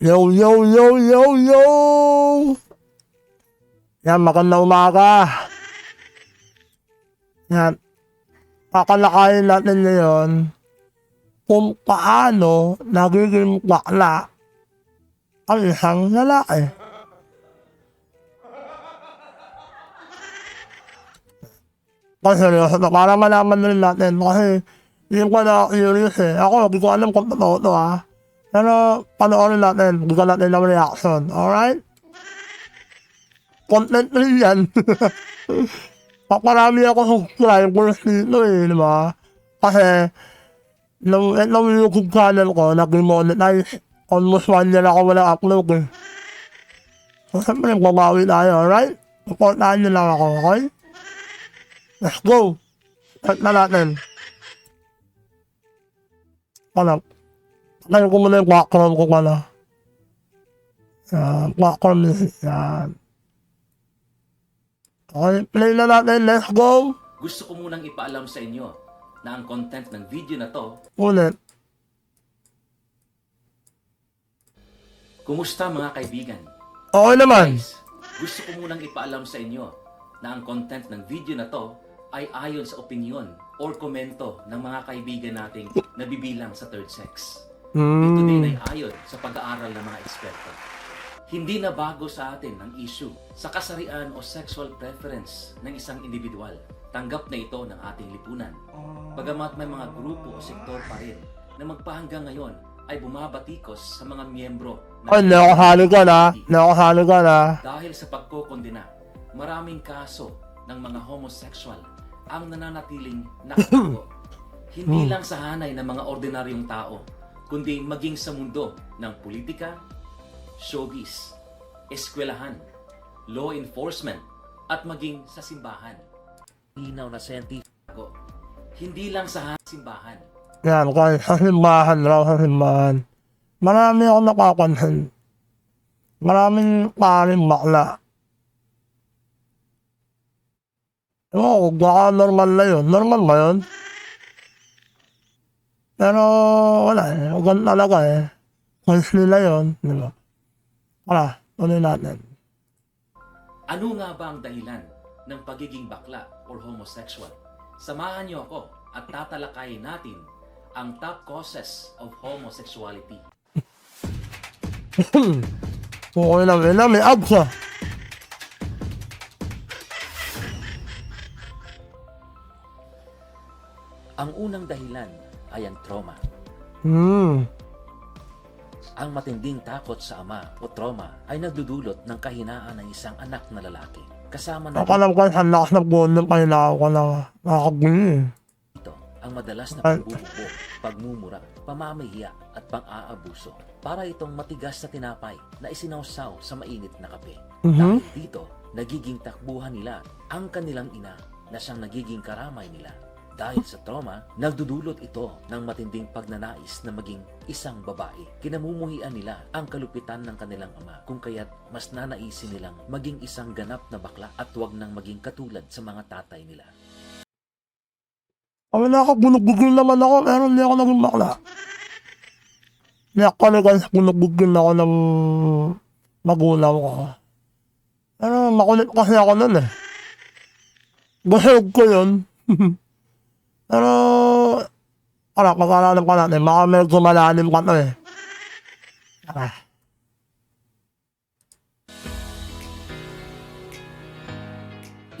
Yo, yo, yo, yo, yo! Yan, magandang umaga. Yan. Kakalakayin natin ngayon kung paano nagiging bakla ang isang lalaki. Kasi seryoso to, para malaman rin natin kasi hindi ko na curious eh. Ako, hindi ko alam kung totoo to ah. Pero panoorin natin, bigyan natin ng reaction. Alright? Content rin yan. Paparami ako subscribers dito eh, di ba? Kasi, nung itong YouTube channel ko, naging monetize. Almost one year ako walang upload eh. So, siyempre, babawi tayo, alright? Supportahan nyo lang ako, okay? Let's go! Start na natin. Ano? Tayo ko muna yung background ko pala. Yan, background music. Yan. Okay, play na natin. Let's go! Gusto ko munang ipaalam sa inyo na ang content ng video na to, Ulit. kumusta mga kaibigan? Okay naman. Guys, gusto ko munang ipaalam sa inyo na ang content ng video na to ay ayon sa opinion or komento ng mga kaibigan nating nabibilang sa third sex. Ito din ay ayon sa pag-aaral ng mga eksperto. Hindi na bago sa atin ang issue sa kasarian o sexual preference ng isang individual. Tanggap na ito ng ating lipunan. Bagamat may mga grupo o sektor pa rin na magpahanggang ngayon ay bumabatikos sa mga miyembro Ay, ako haligan ha. Hindi ako haligan ha. dahil sa pagkokondena, maraming kaso ng mga homosexual ang nananatiling nakatago. Hindi lang sa hanay ng mga ordinaryong tao, kundi maging sa mundo ng politika, showbiz, eskwelahan, law enforcement, at maging sa simbahan. Linaw na scientifico, hindi lang sa simbahan, Yan, kaya sa simbahan raw, sa simbahan. Marami ako napapansin. Maraming paring bakla. Ko, baka normal na yun. Normal ba yun? Pero wala eh. Huwag talaga eh. Choice nila yun. Di ba? Wala, tuloy natin. Ano nga ba ang dahilan ng pagiging bakla or homosexual? Samahan niyo ako at tatalakayin natin ang top causes of homosexuality. Okay lang, eh, may abs ah. Ang unang dahilan ay ang trauma. Hmm. Ang matinding takot sa ama o trauma ay nagdudulot ng kahinaan ng isang anak na lalaki. Kasama na Nakalam ko sa lakas ng buwan ng pahinaka ko na nakakabili eh. dito ang madalas na Ay. pagbubugbog, pagmumura, pamamahiya at pang-aabuso para itong matigas na tinapay na isinawsaw sa mainit na kape. Mhm. Dahil dito, nagiging takbuhan nila ang kanilang ina na siyang nagiging karamay nila. Dahil sa trauma, nagdudulot ito ng matinding pagnanais na maging isang babae. Kinamumuhian nila ang kalupitan ng kanilang ama kung kaya't mas nanaisin nilang maging isang ganap na bakla at huwag nang maging katulad sa mga tatay nila. Kami nakabunugbugil naman ako, pero hindi ako naging bakla. Hindi ako talaga bunugbugil ako ng magulang ko. Pero makulit kasi ako nun eh. Gusog ko yun. ala, pag-aralan pa natin, baka medyo malalim pa to eh. Ah.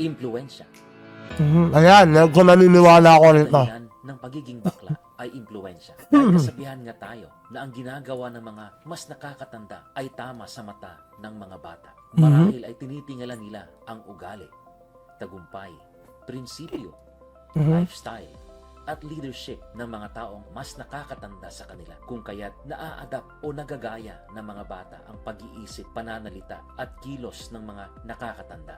Impluensya. Mhm. Ayan, medyo naniniwala rito. dahilan ng pagiging bakla ay impluensya. Dahil kasabihan nga tayo na ang ginagawa ng mga mas nakakatanda ay tama sa mata ng mga bata. Marahil ay tinitingala nila ang ugali, tagumpay, prinsipyo, Mhm. lifestyle, at leadership ng mga taong mas nakakatanda sa kanila kung kaya't naa-adapt o nagagaya ng mga bata ang pag-iisip, pananalita at kilos ng mga nakakatanda.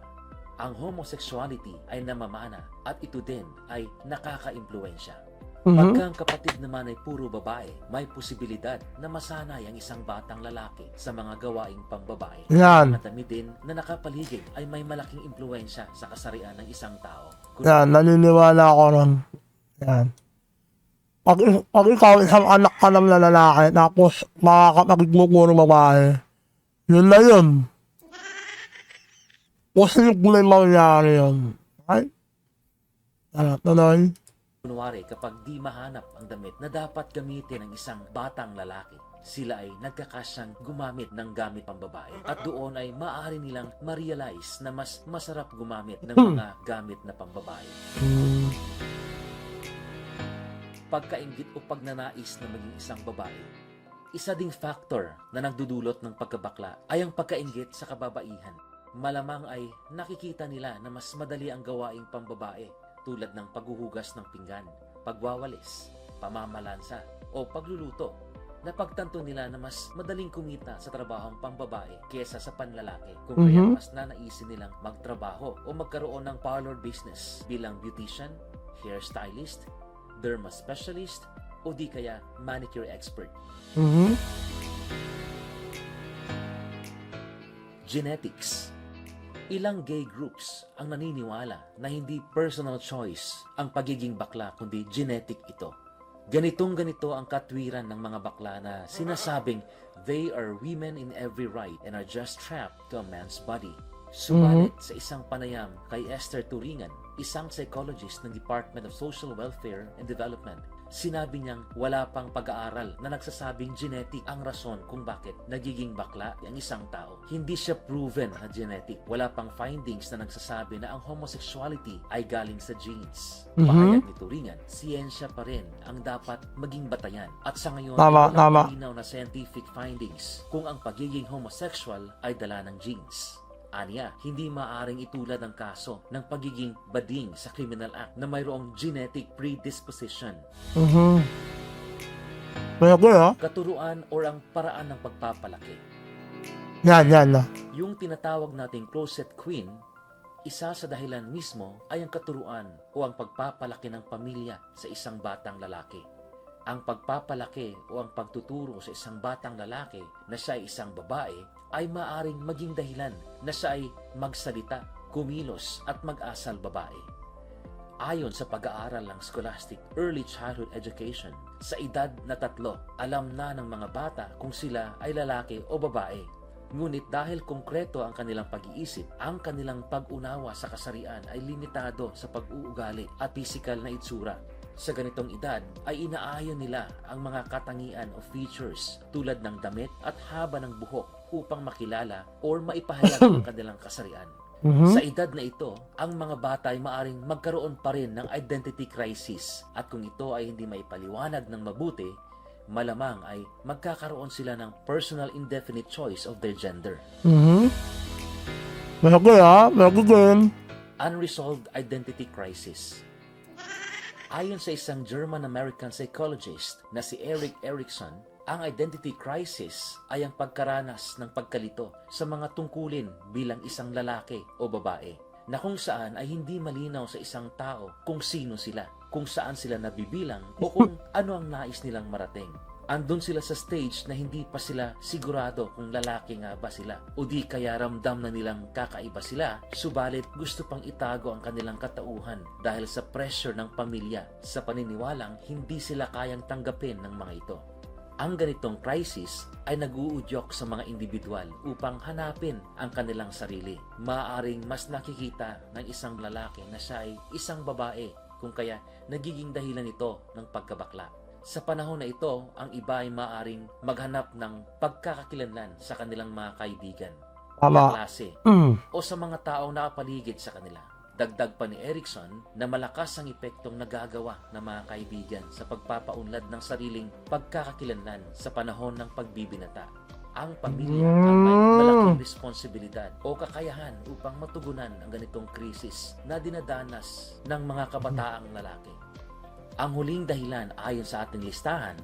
Ang homosexuality ay namamana at ito din ay nakaka-impluensya. Mhm. Pagka ang kapatid naman ay puro babae, may posibilidad na masanay ang isang batang lalaki sa mga gawaing pangbabae. Yan. Dami din na nakapaligid ay may malaking impluensya sa kasarian ng isang tao. Kung Yan, naniniwala ako ron. Yan. pag, pag ikaw isang anak ka ng lalaki, tapos makakapagig mo puro babae, yun na yun. Posible mangyari yun. Ay? Ano, tuloy? Kunwari, kapag di mahanap ang damit na dapat gamitin ng isang batang lalaki, sila ay nagkakasyang gumamit ng gamit pambabae. At doon ay maaari nilang ma-realize na mas masarap gumamit ng mga gamit na pambabae. Hmm. Pagkaingit o pagnanais na maging isang babae, isa ding factor na nagdudulot ng pagkabakla ay ang pagkaingit sa kababaihan. Malamang ay nakikita nila na mas madali ang gawaing pambabae tulad ng paghuhugas ng pinggan, pagwawalis, pamamalansa o pagluluto. Napagtanto nila na mas madaling kumita sa trabahong pambabae kesa sa panlalaki kung kaya Mhm. mas nanaisin nilang magtrabaho o magkaroon ng parlor business bilang beautician, hairstylist, derma specialist o di kaya manicure expert. Mhm. Genetics. Ilang gay groups ang naniniwala na hindi personal choice ang pagiging bakla kundi genetic ito. Ganitong ganito ang katwiran ng mga bakla na sinasabing they are women in every right and are just trapped to a man's body. Subalit sa isang panayam kay Esther Turingan, isang psychologist ng Department of Social Welfare and Development, sinabi niyang wala pang pag-aaral na nagsasabing genetic ang rason kung bakit nagiging bakla ang isang tao. Hindi siya proven na genetic. Wala pang findings na nagsasabi na ang homosexuality ay galing sa genes. Mhm. Pahayag ni Turingan, siyensya pa rin ang dapat maging batayan. At sa ngayon, Tama, malinaw na scientific findings kung ang pagiging homosexual ay dala ng genes. Aniya, hindi maaring itulad ang kaso ng pagiging bading sa criminal act na mayroong genetic predisposition, Mhm. Pwede ah. katuruan o ang paraan ng pagpapalaki. Yan, yan ah. Yung tinatawag nating closet queen, isa sa dahilan mismo ay ang katuruan o ang pagpapalaki ng pamilya sa isang batang lalaki. Ang pagpapalaki o ang pagtuturo sa isang batang lalaki na siya ay isang babae ay maaring maging dahilan na siya ay magsalita, kumilos at mag-asal babae. Ayon sa pag-aaral ng Scholastic Early Childhood Education, sa edad na tatlo, alam na ng mga bata kung sila ay lalaki o babae. Ngunit dahil konkreto ang kanilang pag-iisip, ang kanilang pag-unawa sa kasarian ay limitado sa pag-uugali at pisikal na itsura. Sa ganitong edad ay inaayon nila ang mga katangian o features tulad ng damit at haba ng buhok upang makilala or maipahayag ang kanilang kasarian. Mhm. Sa edad na ito, ang mga bata ay maaring magkaroon pa rin ng identity crisis at kung ito ay hindi maipaliwanag ng mabuti, malamang ay magkakaroon sila ng personal indefinite choice of their gender. Mhm. Pwede ah. Pwede din. Unresolved identity crisis. Ayon sa isang German-American psychologist na si Eric Erikson, ang identity crisis ay ang pagkaranas ng pagkalito sa mga tungkulin bilang isang lalaki o babae na kung saan ay hindi malinaw sa isang tao kung sino sila, kung saan sila nabibilang o kung ano ang nais nilang marating. Andun sila sa stage na hindi pa sila sigurado kung lalaki nga ba sila o di kaya ramdam na nilang kakaiba sila subalit gusto pang itago ang kanilang katauhan dahil sa pressure ng pamilya sa paniniwalang hindi sila kayang tanggapin ng mga ito. Ang ganitong crisis ay naguudyok sa mga individual upang hanapin ang kanilang sarili. Maaring mas nakikita ng isang lalaki na siya ay isang babae kung kaya nagiging dahilan ito ng pagkabakla. Sa panahon na ito, ang iba ay maaring maghanap ng pagkakakilanlan sa kanilang mga kaibigan, Tama. klase, Mm. o sa mga taong nakapaligid sa kanila. Dagdag pa ni Erickson na malakas ang epektong nagagawa ng mga kaibigan sa pagpapaunlad ng sariling pagkakakilanlan sa panahon ng pagbibinata. Ang pamilya ang may malaking responsibilidad o kakayahan upang matugunan ang ganitong krisis na dinadanas ng mga kabataang lalaki. Ang huling dahilan ayon sa ating listahan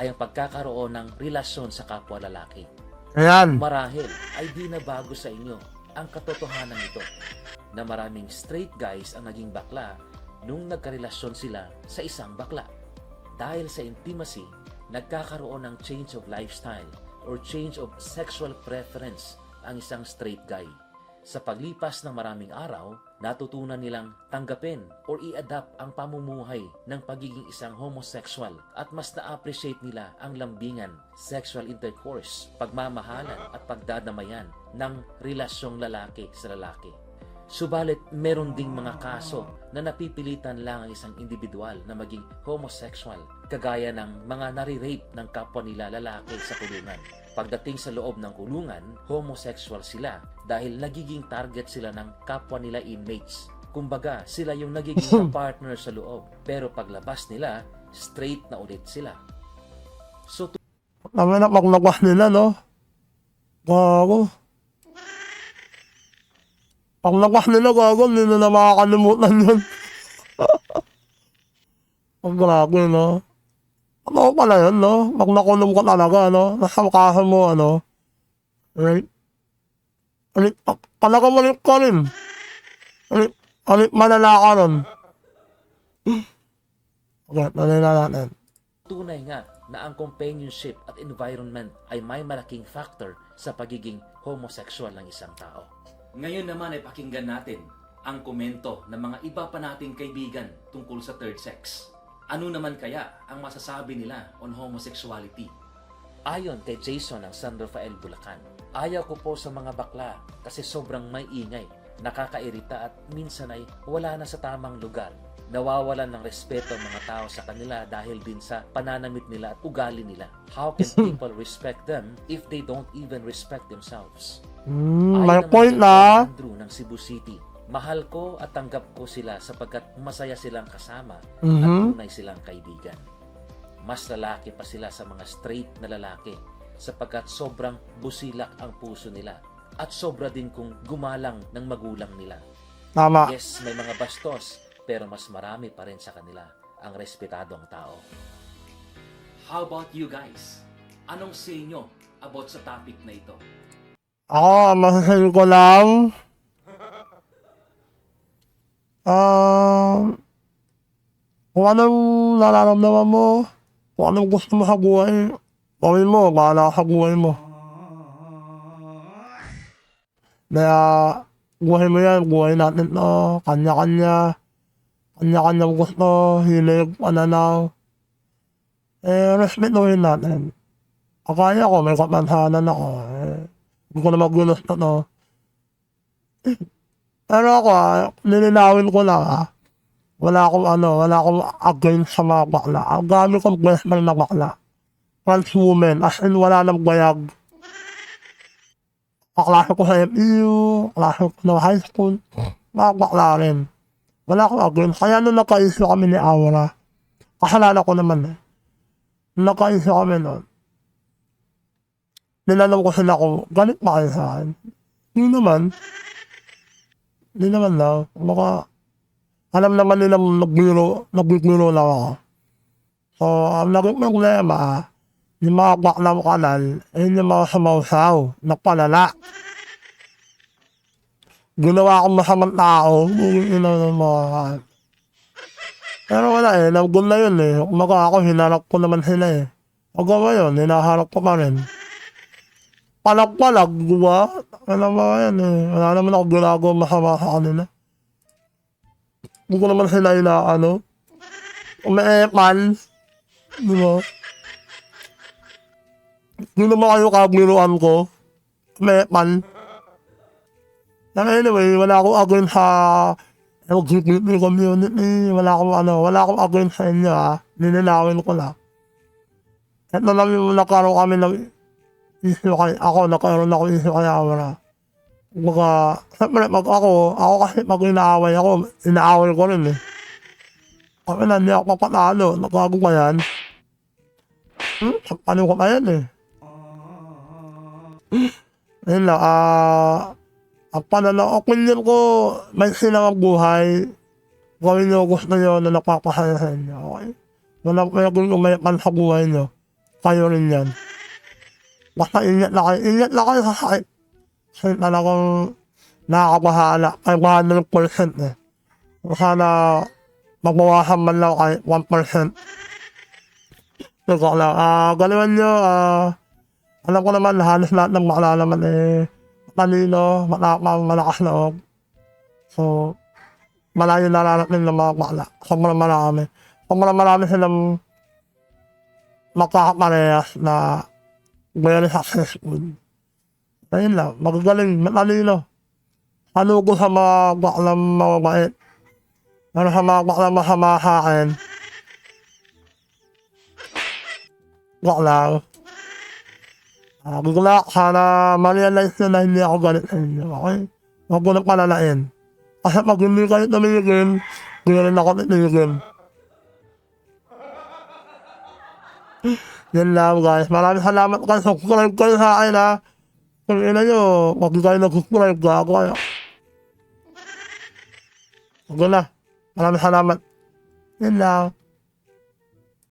ay ang pagkakaroon ng relasyon sa kapwa lalaki. Ayan. Marahil ay di na bago sa inyo ang katotohanan ito na maraming straight guys ang naging bakla nung nagkarelasyon sila sa isang bakla. Dahil sa intimacy, nagkakaroon ng change of lifestyle or change of sexual preference ang isang straight guy. Sa paglipas ng maraming araw, natutunan nilang tanggapin or i-adapt ang pamumuhay ng pagiging isang homosexual at mas na-appreciate nila ang lambingan, sexual intercourse, pagmamahalan at pagdadamayan ng relasyong lalaki sa lalaki. Subalit, meron ding mga kaso na napipilitan lang ang isang individual na maging homosexual, kagaya ng mga nare-rape ng kapwa nila lalaki sa kulungan. Pagdating sa loob ng kulungan, homosexual sila dahil nagiging target sila ng kapwa nila inmates. Kumbaga, sila yung nagiging partner sa loob. Pero paglabas nila, straight na ulit sila. So, Kami na paglabas nila, no? Gago. Paglabas nila, gago, hindi na na makakalimutan yun. Ang grabe, no? Ano pala yun, no? Pag nakulong ka talaga, no? Nasa kaso mo, ano? Right? Alit, talaga malit ka rin. Alit, alit malala ka rin. Okay, tuloy na natin. tunay nga na ang companionship at environment ay may malaking factor sa pagiging homosexual ng isang tao. Ngayon naman ay pakinggan natin ang komento ng mga iba pa nating kaibigan tungkol sa third sex. Ano naman kaya ang masasabi nila on homosexuality? Ayon kay Jason ng San Rafael Bulacan, ayaw ko po sa mga bakla kasi sobrang may ingay, nakakairita at minsan ay wala na sa tamang lugar. Nawawalan ng respeto ang mga tao sa kanila dahil din sa pananamit nila at ugali nila. How can people respect them if they don't even respect themselves? Ayon may naman point kay na. Andrew ng Cebu City, mahal ko at tanggap ko sila sapagkat masaya silang kasama at Mhm. tunay silang kaibigan. Mas lalaki pa sila sa mga straight na lalaki sapagkat sobrang busilak ang puso nila at sobra din kung gumalang ng magulang nila. Tama. Yes, may mga bastos pero mas marami pa rin sa kanila ang respetadong tao. How about you guys? Anong say nyo about sa topic na ito? Ako, masasabi ko lang, ah, kung anong nararamdaman mo, kung anong gusto mo buhay, gawin mo, bahala ka buhay mo. Kaya, buhay mo yan, buhay natin to, kanya-kanya, kanya-kanya gusto, hilig, pananaw. Eh, respetuhin natin. Akaya ko, may kapansanan ako. Eh, hindi ko na magulos na to. Pero ako, ah, nilinawin ko lang ah. Wala akong ano, wala akong against sa mga bakla. Ang gamit kong best friend na bakla. Trans woman, as in wala nang bayag. Kaklase ko sa FEU, kaklase ko na high school, mga bakla rin. Wala akong against. Kaya nung nakaisyo kami ni Aura, kasalanan ko naman eh. Nakaisyo kami nun, nilalam ko sila kung galit ba kayo sa akin. Hindi naman. Hindi naman daw. Baka, alam naman nila nagbiro, nagbiro lang ako. So, ang naging problema, yung mga bakla mo kanal, eh, yung mga sumausaw, nagpalala. Ginawa akong masamang tao, yung ina ng mga Pero wala eh, nagul na yun eh. Kumaga ako, hinarap ko naman sila eh. Pagawa yun, hinaharap ko pa rin palag-palag, di ba? Alam mo yan eh. Wala naman ako ginagawa masama sa kanila. Hindi ko naman sila ina, ano, umeepan. Di ba? Hindi naman kayo kagiruan ko. Umeepan. Pero anyway, wala akong agawin sa LGBT community. Wala akong ano, wala akong agawin sa inyo ah. Nininawin ko lang. Ito lang yung nagkaroon kami ng issue kay ako, nagkaroon ako issue kay Aura. Kumbaga, siyempre, pag ako, ako kasi pag inaaway ako, inaaway ko rin eh. Kami na, hindi ako papatalo, nagkago ka yan. Hmm, ano ko pa yan eh. Ayun lang, ah, ang pananaw, ko, may silang buhay, gawin nyo gusto nyo na napapasaya sa inyo, okay? Wala kaya kung umayakan sa buhay nyo, kayo rin yan. Basta ingat na kayo. Na sa sakit. Kasi talagang nakakabahala. Ay, 100% eh. Sana magbawasan man lang kay 1%. Ito lang. Ah, galiwan nyo, ah, alam ko naman, halos lahat ng bakla naman eh, talino, matapang, malakas loob. So, malayo nararating ng mga bakla. Sobrang marami. Sobrang marami silang magkakaparehas na very successful. Ayun lang, magagaling, matalino. Halugo sa mga baklang mababait. Pero sa mga baklang masama sa akin, bakla. Ah, good luck. Sana ma-realize nyo na hindi ako galit sa inyo. Ako. Yan lang guys. Maraming salamat kayo. Subscribe kayo sa akin ha. Kung ina nyo, di kayo nag-subscribe, gago kayo. Huwag na. Maraming salamat. Yan lang.